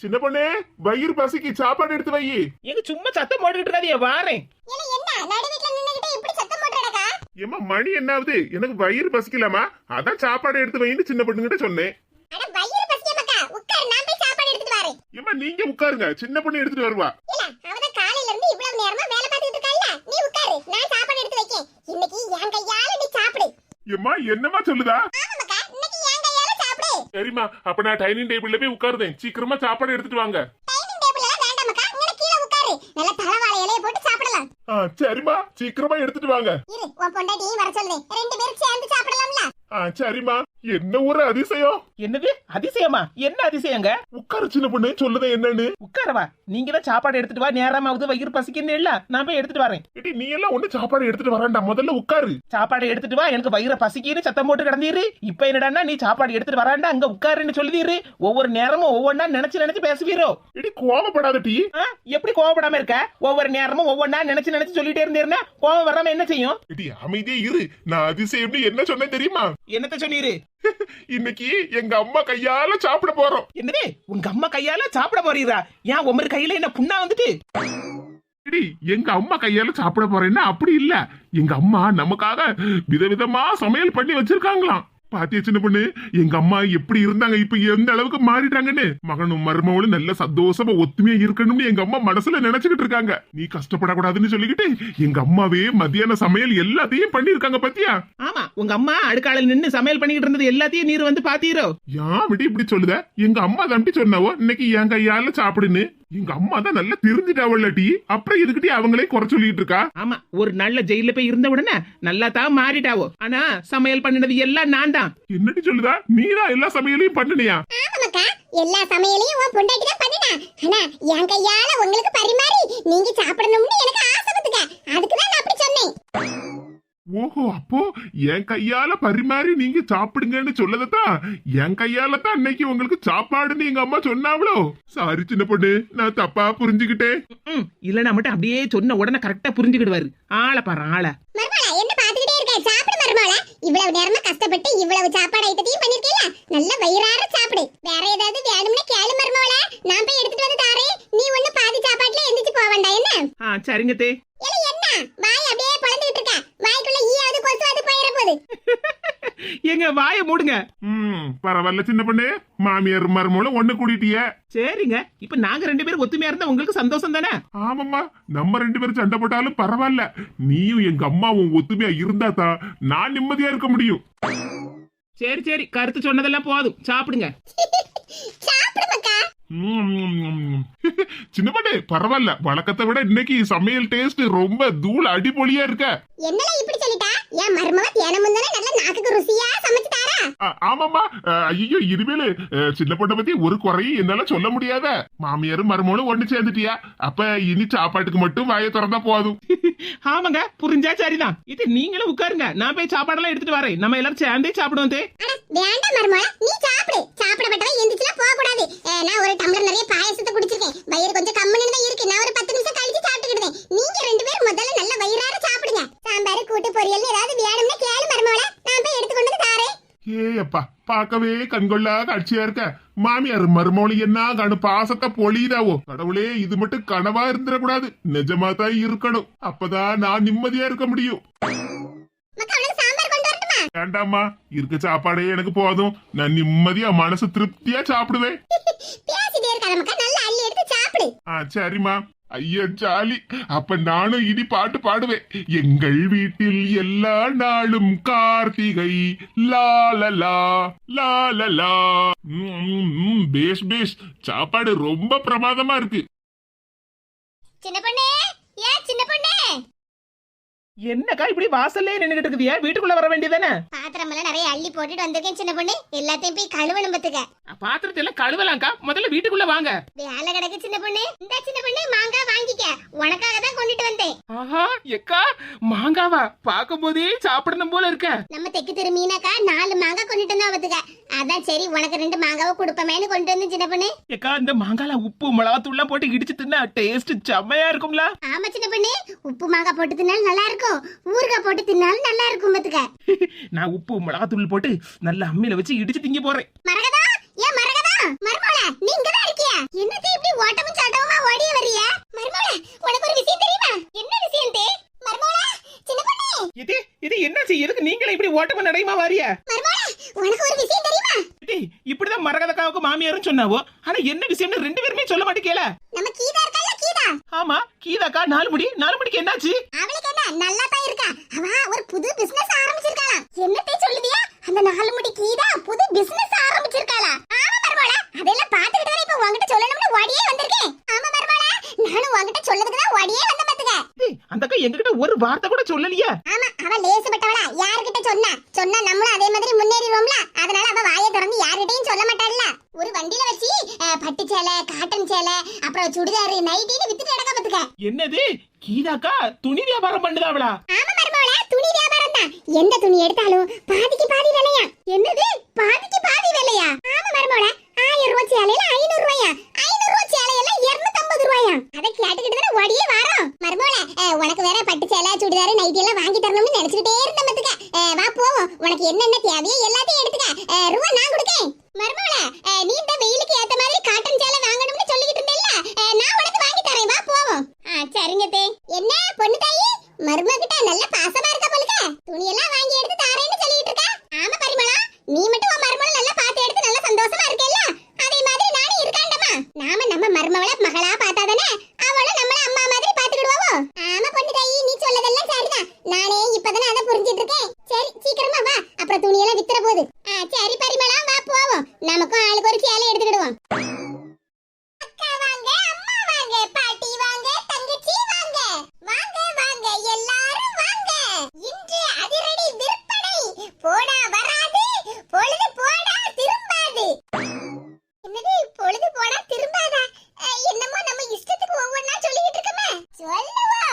சின்ன பொண்ணே வயிறு பசிக்கு சாப்பாடு எடுத்து வை. எங்க சும்மா சத்தம் போட்டுக்கிட்டு இருக்காதியா வாரேன். ஏமா மணி என்ன ஆகுது எனக்கு வயிறு பசிக்கலாமா அதான் சாப்பாடு எடுத்து வைன்னு சின்ன பொண்ணுகிட்ட சொன்னேன். அட வயிறு பசிக்கமாக்கா உட்கார் நான் போய் சாப்பாடு எடுத்துட்டு வரேன். ஏமா நீங்க உட்காருங்க. சின்ன பொண்ணு எடுத்துட்டு வருவா. இல்ல அவதான் காலையில இருந்து இவ்வளவு நேரமா வேலை பார்த்துட்டு இருக்கல்ல நீ உட்காரு நான் சாப்பாடு எடுத்து வைக்கேன். இன்னைக்கு என் கையால நீ சாப்பிடு. ஏமா என்னமா சொல்லுதா ஆமாக்கா இன்னைக்கு என் கையால சாப்பிடு சரிம்மா அப்ப நான் டைனிங் டேபிள்ல போய் உட்காருதேன். சீக்கிரமா சாப்பாடு எடுத்துட்டு வாங்க. சரிம்மா. சீக்கிரமா எடுத்துட்டு வாங்க. சரிம்மா. என்ன ஒரு அதிசயம்? என்னது? அதிசயமா? என்ன அதிசயங்க? உட்காரு சின்ன பொண்ணு சொல்லுதே என்னன்னு. உட்காரவா? நீங்க தான் சாப்பாடு எடுத்துட்டு வா நேரமாவது வயிறு பசிக்குன்னு இல்ல நான் போய் எடுத்துட்டு வரேன். ஏடி நீ எல்லாம் ஒண்ணு சாப்பாடு எடுத்துட்டு வரேன்டா முதல்ல உட்காரு. சாப்பாடு எடுத்துட்டு வா எனக்கு வயிறு பசிக்குன்னு சத்தம் போட்டு கிடந்தீரு. இப்ப என்னடான்னா நீ சாப்பாடு எடுத்துட்டு வராண்டா அங்க உட்காருன்னு சொல்லுதீரு. ஒவ்வொரு நேரமும் ஒவ்வொன்னா நினைச்சு நினைச்சு பேசுவீரோ? ஏடி கோவப்படாத டீ. எப்படி கோவப்படாம இருக்க? ஒவ்வொரு நேரமும் ஒவ்வொன்னா நினைச்சு நினைச்சு சொல்லிட்டே இருந்தீருன்னா கோவம் வராம என்ன செய்யும்? ஏடி அமைதியே இரு. நான் அதிசயம்னு என்ன சொன்னேன் தெரியுமா? என்னத்த சொன்னீரு? இன்னைக்கு எங்க அம்மா கையால சாப்பிட போறோம். என்னது? உங்க அம்மா கையால சாப்பிட போறீரா? ஏன் உமரு கையில என்ன புண்ணா வந்துட்டு? எங்க அம்மா கையால சாப்பிட போறேன்னா அப்படி இல்ல. எங்க அம்மா நமக்காக விதவிதமா சமையல் பண்ணி வச்சிருக்காங்களாம். பாத்தியா சின்ன பொண்ணு? எங்க அம்மா எப்படி இருந்தாங்க இப்ப எந்த அளவுக்கு மாறிட்டாங்கன்னு? மகனும் மருமகளும் நல்ல சந்தோஷமா ஒத்துமையா இருக்கணும்னு எங்க அம்மா மனசுல நினைச்சுக்கிட்டு இருக்காங்க. நீ கஷ்டப்படக்கூடாதுன்னு சொல்லிக்கிட்டு எங்க அம்மாவே மத்தியான சமையல் எல்லாத்தையும் பண்ணிருக்காங்க பாத்தியா? ஆமா உங்க அம்மா அடுக்கால நின்னு சமையல் பண்ணிக்கிட்டு இருந்தது எல்லாத்தையும் நீர் வந்து பாத்தீரோ? அப்படி இப்படி சொல்லுத? எங்க அம்மா தம்பி சொன்னாவோ இன்னைக்கு என் கையால சாப்பிடுன்னு? எங்க அம்மா தான் நல்லா திருந்திட்டாவல்ல டீ. அப்புறம் எதுக்கிட்டே அவங்களே குறை சொல்லிட்டு இருக்கா? ஆமா ஒரு நல்ல ஜெயில போய் இருந்த உடனே நல்லா தான் மாறிட்டாவோ. ஆனா சமையல் பண்ணினது எல்லாம் நான் தான். என்னடி சொல்லுதா? நீதான் எல்லா சமையலையும் பண்ணுனியா? ஆமாக்கா எல்லா சமையலையும் உன் பொண்டாட்டி தான் பண்ணினா. ஆனா என் கையால உங்களுக்கு பரிமாறி நீங்க சாப்பிடணும்னு எனக்கு ஆசை வந்துக்க அதுக்கு தான் ஓஹோ அப்போ என் கையால பரிமாறி நீங்க சாப்பிடுங்கன்னு சொல்லதான் என் கையால தான் அன்னைக்கு உங்களுக்கு சாப்பாடுன்னு எங்க அம்மா சொன்னாவளோ? சாரி சின்ன பொண்ணு நான் தப்பா புரிஞ்சுக்கிட்டேன். ம் இல்லைன்னா மட்டும் அப்படியே சொன்ன உடனே கரெக்டா புரிஞ்சுக்கிடுவாரு. ஆளை பாரு ஆளை. மருமலா என்ன பாத்துக்கிட்டே இருக்க? சாப்பிடு மருமலா இவ்வளவு நேரமா கஷ்டப்பட்டு இவ்வளவு சாப்பாடு ஐட்டத்தையும் பண்ணிருக்கீல நல்ல வயிறார சாப்பிடு. வேற ஏதாவது வேணும்னா கேளு மருமலா நான் போய் எடுத்துட்டு வந்து தாரேன். நீ ஒண்ணு பாதி சாப்பாட்டுல எந்திரிச்சு போக வேண்டாம் என்ன? சரிங்க தே. என்ன? வாய் அப்படியே போகுது எங்க வாயை மூடுங்க. ம் பரவாயில்ல சின்ன பொண்ணு. மாமியார் மருமகளும் ஒண்ணு கூட்டிட்டிய சரிங்க இப்ப நாங்க ரெண்டு பேரும் ஒத்துமையா இருந்தா உங்களுக்கு சந்தோஷம் தானே? ஆமாம்மா நம்ம ரெண்டு பேரும் சண்டை போட்டாலும் பரவாயில்ல. நீயும் எங்க அம்மாவும் ஒத்துமையா இருந்தா தான் நான் நிம்மதியா இருக்க முடியும். சரி சரி கருத்து சொன்னதெல்லாம் போதும். சாப்பிடுங்க. சின்ன பொண்ணு பரவாயில்ல. வழக்கத்தை விட இன்னைக்கு சமையல் டேஸ்ட் ரொம்ப தூள் அடிபொலியா இருக்க. என்னல இப்படி சொல்லிட்டா? என் மருமவ தினமும் தானே நல்ல நாக்குக்கு ருசியா சமைச்சு தாரா ஆ, ஆமாம்மா. ஐயோ இனிமேலு சின்ன பொண்ணை பத்தி ஒரு குறையும் என்னால சொல்ல முடியாத. மாமியாரும் மருமகளும் ஒண்ணு சேர்ந்துட்டியா. அப்ப இனி சாப்பாட்டுக்கு மட்டும் வாயை திறந்தா போதும். ஆமாங்க புரிஞ்சா சரிதான். இது நீங்களும் உட்காருங்க. நான் போய் சாப்பாடெல்லாம் எடுத்துட்டு வரேன். நம்ம எல்லாரும் சேர்ந்தே சாப்பிடுவோம் தே. அட வேண்டாம் மருமவ நீ சாப்பிடு. சாப்பிடப்பட்டவ எந்திரிச்சுலாம் போக கூடாது நான் ஒரு டம்ளர் நிறைய பாயசத்தை குடிச்சிருக்கேன். வயிறு கொஞ்சம் கம்முன்னு தான் இருக்கு. நான் ஒரு பத்து நிமிஷம் கழிச்சு சாப்பிட்டுக்கிட்டேன் நீங்க ரெண்டு பேரும் முதல்ல நல்ல வயிறார சாப்பிடுங்க சாம்பார் கூட்டு பொரியல் ஏதாவது வேணும்னா கேளு மருமவள நான் போய் எடுத்து கொண்டு வந்து தாரேன் ஏப்பா பார்க்கவே கண்கொள்ளா காட்சியா இருக்க. மாமியார் மருமொழி என்ன கணு பாசத்தை பொழியுதாவோ? கடவுளே இது மட்டும் கனவா இருந்துடக்கூடாது. நிஜமா தான் இருக்கணும். அப்பதான் நான் நிம்மதியா இருக்க முடியும். வேண்டாம்மா இருக்க சாப்பாடே எனக்கு போதும். நான் நிம்மதியா மனசு திருப்தியா சாப்பிடுவேன். பேசிட்டே இருக்காத மக்கா நல்லா அள்ளி எடுத்து சாப்பிடு. ஆ சரிம்மா. ஐயோ ஜாலி. அப்ப நானும் இனி பாட்டு பாடுவேன். எங்கள் வீட்டில் எல்லா நாளும் கார்த்திகை. லாலலா லாலலா பேஷ் பேஷ். சாப்பாடு ரொம்ப பிரமாதமா இருக்கு. சின்ன பொண்ணே என்னக்கா இப்படி வாசல்லே நின்னுகிட்டு இருக்குதியா? வீட்டுக்குள்ள வர வேண்டியதானே பாத்திரம் எல்லாம் நிறைய அள்ளி போட்டுட்டு வந்திருக்கேன் சின்ன பொண்ணு. எல்லாத்தையும் போய் கழுவணும் பத்துக்க பாத்திரத்தை எல்லாம் கழுவலாம்க்கா. முதல்ல வீட்டுக்குள்ள வாங்க. வேலை கிடக்கு சின்ன பொண்ணு. இந்த சின்ன பொண்ணு மாங்காய் வாங்கிக்க. உனக்காக தான் கொண்டுட்டு வந்தேன். ஆஹா எக்கா மாங்காவா? பார்க்கும் போதே சாப்பிடணும் போல இருக்க. நம்ம தெக்கு திரு மீனாக்கா நாலு மாங்காய் கொண்டுட்டு வந்தா பத்துக்க அதான் சரி உனக்கு ரெண்டு மாங்காவை கொடுப்பமேன்னு கொண்டு வந்து சின்ன பொண்ணு. எக்கா இந்த மாங்கால உப்பு மிளகாத்தூள்லாம் போட்டு இடிச்சு தின்னா டேஸ்ட் செம்மையா இருக்கும்ல. ஆமா சின்ன பொண்ணு. உப்பு மாங்காய் போட்டு தின்னாலும் நல்லா இருக்கும். இருக்கும் ஊறுகாய் போட்டு தின்னாலும் நல்லா இருக்கும் பத்துக்க. நான் உப்பு மிளகாத்தூள் போட்டு நல்ல அம்மியில வச்சு இடிச்சு திங்க போறேன். மரகதா? ஏன் மரகதா? மர்மோள நீங்க தான் இருக்கியா என்னத்தை இப்படி ஓட்டமும் சாட்டமுமா ஓடிய வரியா மர்மோள உனக்கு ஒரு விஷயம் தெரியுமா? என்ன விஷயம் தே மர்மோள சின்ன பொண்ணு. இது இது என்னாச்சு? எதுக்கு நீங்களே இப்படி ஓட்டமும் நடையுமா வாரியா? மர்மோள உனக்கு ஒரு விஷயம் தெரியுமா? இப்படிதான் மரகதக்காவுக்கு மாமியாரும் சொன்னாவோ? ஆனா என்ன விஷயம்னு ரெண்டு பேருமே சொல்ல மாட்டேங்கல நம்ம கீத ஆமா கீதாக்கா நாலு முடி நாலு முடிக்கு என்னாச்சு? அவளுக்கு என்ன நல்லா தான் இருக்கா? அவ ஒரு புது பிசினஸ் ஆரம்பிச்சிருக்காளாம் என்னத்தை சொல்லுதியா? அந்த நாலு முடி கீதா புது பிசினஸ் ஆரம்பிச்சிருக்காளா. ஆமா மருமகளே அதெல்லாம் பாத்துக்கிட்டு தான் இப்ப உன்கிட்ட சொல்லணும்னு ஓடியே வந்திருக்கேன். ஆமா மருமகளே நானும் உன்கிட்ட சொல்லதுக்கு தான் ஓடியே வந்த பாத்துக்க. அந்த அக்கா எங்ககிட்ட ஒரு வார்த்தை கூட சொல்லலையே. ஆமா அவ லேசுப்பட்டவளா யார்கிட்ட சொன்னா? சொன்னா நம்மளும் அதே மாதிரி முன்னேறிடுவோம்ல அதனால அவ வாயை திறந்து யார்கிட்டயும் சொல்ல மாட்டாள்ல ஒரு வண்டியில வச்சு அஹ், பட்டு சேலை காட்டன் சேலை அப்புறம் சுடிதார் நைட்டின்னு வித்துட்டு கிடக்க பாத்துக்க. என்னது? கீதாக்கா துணி வியாபாரம் பண்ணுதாவளா? ஆமா மருமகளே துணி வியாபாரம் தான் எந்த துணி எடுத்தாலும் பாதிக்கு பாதி விலையா? என்னது? பாதிக்கு பாதி விலையா ஆமா மருமகளே ஆயிரம் ரூபாய் சேலையில ஐநூறு ரூபாயா ஐநூறு ரூபாய் சேலையில இருநூத்தம்பது ரூபாயா அதை கேட்டுக்கிட்டு தானே ஓடியே வரோம் மருமகளே அஹ், உனக்கு வேற பட்டு சேலை சுடிதார் நைட்டி எல்லாம் வாங்கி தரணும்னு நினைச்சுக்கிட்டே இருந்த மத்துக்க வா போவோம் உனக்கு என்னென்ன தேவையோ எல்லாத்தையும் எடுத்துக்க அஹ், ரூபா நான் கொடுக்கேன் மருமகளே அஹ், நீ இந்த வெயிலுக்கு ஏத்த மாதிரி காட்டன் சேலை வாங்கணும்னு சொல்லிக்கிட்டு இருந்தேல்ல அஹ், நான் உனக்கு வாங்கி தரேன் வா போவோம் ஆ சரிங்க தே என்ன பொண்ணு தாயி மருமகிட்ட நல்ல பாசமா இருக்க போலுக்க துணியெல்லாம் வாங்கி எடுத்து தாரேன்னு சொல்லிட்டு இருக்க ஆமா பரிமளா நீ மட்டும் உன் மருமகளை நல்லா பார்த்து எடுத்து நல்ல சந்தோஷமா இருக்கேல்ல அதே மாதிரி நானும் இருக்காண்டமா நாம நம்ம மருமகளை மகளா பார்த்தாதானே அவளும் நம்மள அம்மா மாதிரி பாத்துக்கிடுவாவோ ஆமா பொண்ணு தாயி நீ சொல்லதெல்லாம் சரிதான் நானே இப்பதானே அதை புரிஞ்சிட்டு இருக்கேன் சரி சீக்கிரமா வா அப்புறம் துணியெல்லாம் வித்துற போகுது ஆ, சரி பரிமளா வா போவோம் நமக்கும் ஆளுக்கு ஒரு சேலை எடுத்துக்கிடுவோம் அக்கா வாங்க அம்மா வாங்க பாட்டி வாங்க தங்கச்சி வாங்க வாங்க வாங்க எல்லாரும் வாங்க இன்று அதிரடி விற்பனை போடா வராது பொழுது போடா திரும்பாது என்னது பொழுது போடா திரும்பாதா அஹ், என்னமோ நம்ம இஷ்டத்துக்கு ஒவ்வொன்றா சொல்லிக்கிட்டு இருக்கோமே சொல்லுவா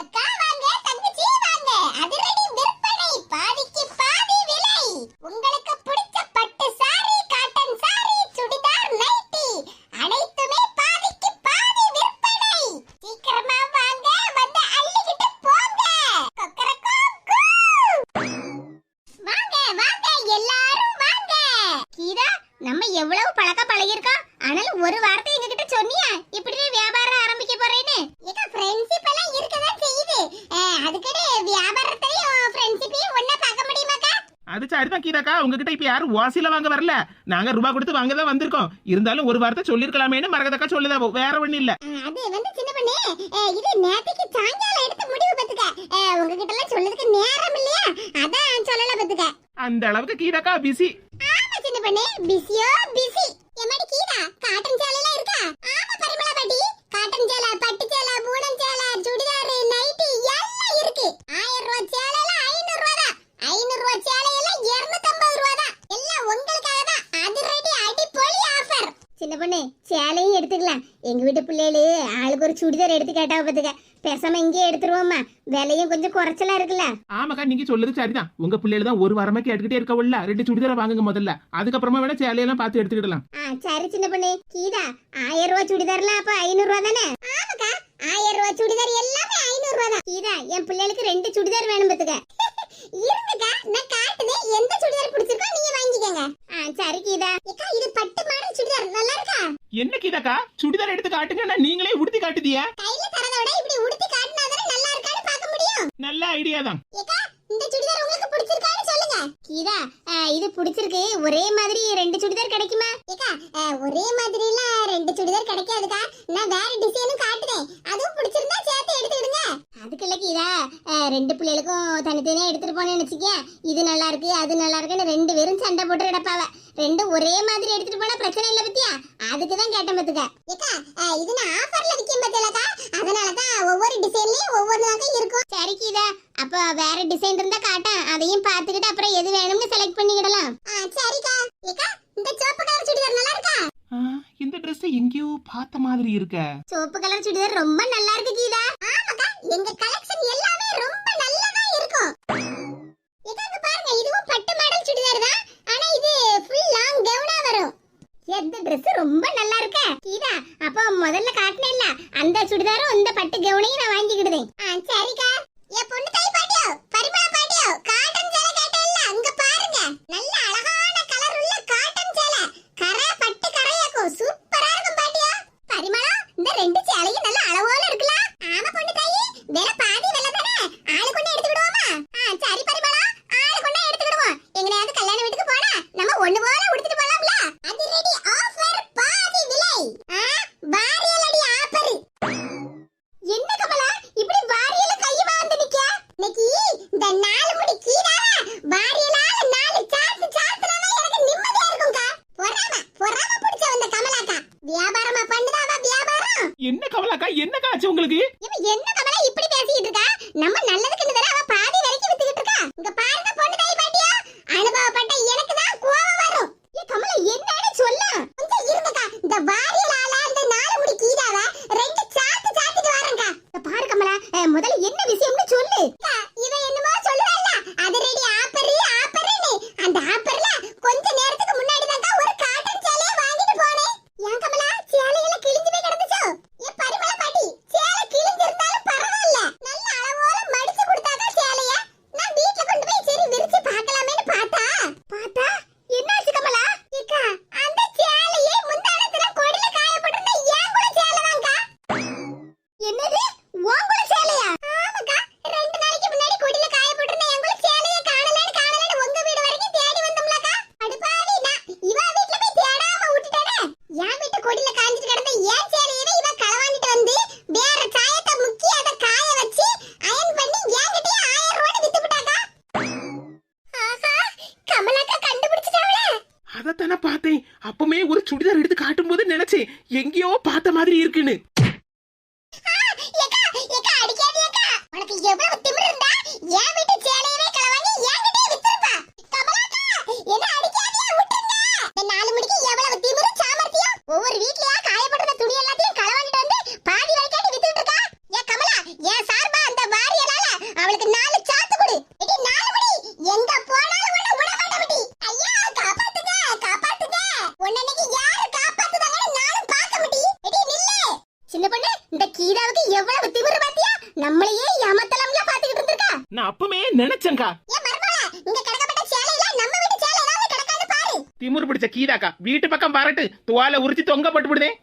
அக்கா வாங்க தங்கச்சி வாங்க அதிரடி விற்பனை பாதிக்கு பாதி விலை உங்களுக்கு பிடிச்ச பட்டு சாரி காட்டன் சாரி சுடிதார் நைட்டி அனைத்துமே பாதிக்கு பாதி விற்பனை சீக்கிரமா வாங்க வந்து அள்ளிக்கிட்டு போங்க கொக்கரக்கோ கூ. வாங்க வாங்க எல்லாரும் வாங்க கீதா நம்ம எவ்வளவு பழக்க பழகிருக்கோம் ஆனாலும் ஒரு வார்த்தை எங்ககிட்ட சொன்னியா? இப்படி வியாபாரம் ஆரம்பிக்க போறேன்னு. ஏக்கா ஃப்ரெண்ட்ஷிப் எல்லாம் இருக்கதான் செய்யுது. அதுக்கடி வியாபாரத்தையும் ஃப்ரெண்ட்ஷிப்பையும் ஒண்ணா பார்க்க முடியுமாக்கா? அது சரிதான் கீதாக்கா. உங்ககிட்ட இப்ப யாரும் வாசில வாங்க வரல. நாங்க ரூபா கொடுத்து வாங்க தான் வந்திருக்கோம். இருந்தாலும் ஒரு வார்த்தை சொல்லிருக்கலாமேன்னு மரகதக்கா சொல்லுதா வேற ஒண்ணு இல்ல. அது வந்து சின்ன பண்ணே. இது நேத்திக்கு சாயங்காலம் எடுத்த முடிவு பத்துக்க உங்ககிட்ட எல்லாம் சொல்றதுக்கு நேரம் இல்லையா? அதான் சொல்லல பத்துக்க அந்த அளவுக்கு கீதாக்கா பிஸி ஆமா பிஸியோ பிஸி எம்மாடி கீதா? காட்டன் சேலைலாம் இருக்கா ஆமா பரிமளா பாட்டி காட்டன் சேலை பட்டு சேலை பூனம் சேலை சுடிதார் நைட்டி எல்லாம் இருக்கு ஆயிரம் ரூபாய் சேலைல ஐநூறு ரூபா தான் ஐநூறு ரூபாய் சேலையெல்லாம் இருநூத்தம்பது ரூபா தான் எல்லாம் உங்களுக்காக தான் அதிரடி அடிப்பொலி ஆஃபர் சின்ன பொண்ணு சேலையும் எடுத்துக்கலாம். எங்க வீட்டு பிள்ளைகளு ஆளுக்கு ஒரு சுடிதார் எடுத்து கேட்டா பார்த்துக்க பேசாம இங்கேயே எடுத்துருவோம்மா. விலையும் கொஞ்சம் குறைச்சலா இருக்குல்ல. ஆமாக்கா நீங்க சொல்லுது சரிதான். உங்க பிள்ளைகள் தான் ஒரு வாரமா கேட்டுக்கிட்டே இருக்கவில்ல. ரெண்டு சுடிதாரை வாங்குங்க முதல்ல. அதுக்கப்புறமா வேணா சேலையெல்லாம் பார்த்து எடுத்துக்கிடலாம். ஆ சரி சின்ன பொண்ணு. கீதா ஆயிரம் ரூபாய் சுடிதார்லாம் அப்ப ஐநூறு ரூபா தானே? ஆமாக்கா ஆயிரம் ரூபாய் சுடிதார் எல்லாமே ஐநூறு ரூபா தான். கீதா என் பிள்ளைகளுக்கு ரெண்டு சுடிதார் வேணும் பத்துக்க. இருங்கக்கா நான் காட்டுதேன் எந்த சுடிதார் பிடிச்சிருக்கோ நீங்க வாங்கிக்கோங்க ஆ சரி கீதா அக்கா இது பட்டு மாடல் சுடிதார் நல்லா இருக்கா என்ன கீதாக்கா சுடிதார் எடுத்து காட்டுங்கன்னா நீங்களே உடுத்தி காட்டுதியா? கையில தரத விட இப்படி உடுத்தி காட்டினா தானே நல்லா இருக்கான்னு பார்க்க முடியும். நல்ல ஐடியா தான். ஏக்கா இந்த சுடிதார் உங்களுக்கு பிடிச்சிருக்கான்னு சொல்லுங்க. கீதா இது பிடிச்சிருக்கு. ஒரே மாதிரி ரெண்டு சுடிதார் கிடைக்குமா? ஏக்கா ஒரே மாதிரில ரெண்டு சுடிதார் கிடைக்காதுக்கா. நான் வேற டிசைனும் காட்டுதேன். ரெண்டு பிள்ளைகளுக்கும் தனித்தனியா எடுத்துட்டு போனேன்னு வச்சுக்கேன் இது நல்லா இருக்கு அது நல்லா இருக்குன்னு ரெண்டு பேரும் சண்டை போட்டு கிடப்பாவ. ரெண்டும் ஒரே மாதிரி எடுத்துட்டு போனா பிரச்சனை இல்ல பத்தியா? அதுக்கு தான் கேட்டேன் பத்துக்க. ஏக்கா இது நான் ஆஃபர்ல விற்கும் பத்தியலக்கா அதனால தான் ஒவ்வொரு டிசைன்லயும் ஒவ்வொரு இருக்கும். சரி கீதா அப்ப வேற டிசைன் இருந்தா காட்டேன். அதையும் பார்த்துக்கிட்டு அப்புறம் எது வேணும்னு செலக்ட் பண்ணிக்கிடலாம். சரிக்கா. ஏக்கா இந்த சிவப்பு கலர் சுடிதார் நல்லா இருக்கா? இந்த Dress எங்கேயோ பார்த்த மாதிரி இருக்க. சிவப்பு கலர் சுடிதார் ரொம்ப நல்லா இருக்கு கீதா. ஆமாக்கா எங்க கலெக்ஷன் எல்லாமே ரொம்ப நல்லதா இருக்கும் ஏக்கா இங்க பாருங்க இதுவும் பட்டு மாடல் சுடிதார் தான் ஆனா இது ஃபுல் லாங் கவுனா வரும் எந்த Dress ரொம்ப நல்லா இருக்க கீதா அப்ப முதல்ல காட்டினேல்ல அந்த சுடிதாரும் இந்த பட்டு கவுனையும் ஆ சரிக்கா. என் பொண்ணு எவ்வளவு திமிரு இருந்தா என் வீட்டு நினைச்சங்கா திமுரு பிடிச்ச கீதாக்கா வீட்டு பக்கம் பாரட்டு துவால உரிச்சு தொங்க போட்டு விடுதேன்